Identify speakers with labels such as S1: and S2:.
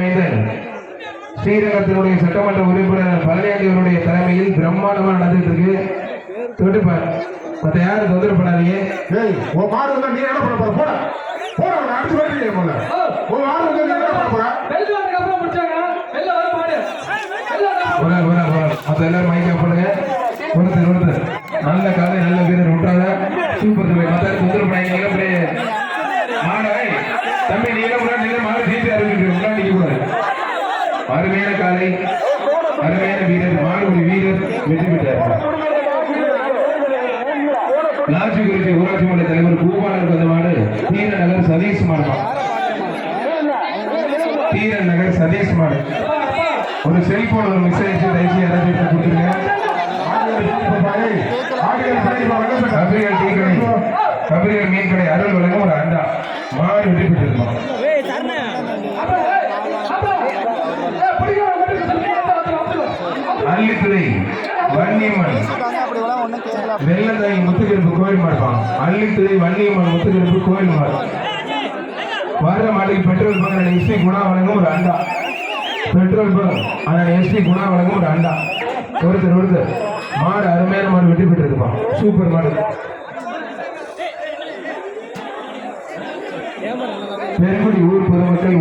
S1: மைந்தன் ஸ்ரீரங்கத்தினுடைய சட்டமன்ற உறுப்பினர் பழனியாண்டியவருடைய தலைமையில் பிரம்மாண்டமா நடந்துட்டு இருக்கு. தொட்டுப்பார் மத்த யாரும் தொந்தரவு பண்ணாதீங்க.
S2: ஏய் உன் மாடு வந்தா நீ என்ன பண்ண போற? போட. போட அவனை அடிச்சு வரீங்க போல. உன் மாடு வந்தா நீ என்ன பண்ண போற?
S3: வெளில வரதுக்கு அப்புறம் முடிச்சாங்க. வெளில வர மாடு.
S1: எல்லாரும் மைக்கா பண்ணுங்க. ஒருத்தர் ஒருத்தர். நல்ல காலை நல்ல வீரர் விட்டாங்க சூப்பர் தம்பி மத்த யாரும் தொந்தரவு பண்ணாங்க நீங்க அப்படியே மாடை தம்பி நீங்க அருமையான காலை அருமையான வீரர் மாடுபடி வீரர் வெற்றி பெற்றார். லாட்சி ஊராட்சி மன்ற தலைவர் பூபாலர் வந்த தீர நகர் சதீஷ் மாடு. தீர நகர் சதீஷ் மாடு. ஒரு செல்போன் ஒரு மெசேஜ் தயவுசெய்து யாராவது கொடுத்துருங்க. கபிரியல் டீ கடை கபிரியல் மீன் கடை அருள் வழங்கும் ஒரு அண்டா. மாடு வெற்றி பெற்றிருப்பான் அள்ளித்துறை வன்னியம்மன். வெள்ளந்தாய் முத்துக்கருப்பு கோயில் மாட்டோம் அள்ளித்துறை வன்னியம்மன் முத்துக்கருப்பு கோயில் மாட்டோம் வர்ற மாட்டுக்கு பெட்ரோல் பங்கு எஸ்பி குணா வழங்கும் பெட்ரோல் பங்கு அதனால எஸ்பி குணா வழங்கும் ஒருத்தர் ஒருத்தர். மாடு அருமையான மாடு வெற்றி பெற்றிருப்பான் சூப்பர் மாடு. பெருங்குடி ஊர் பொதுமக்கள்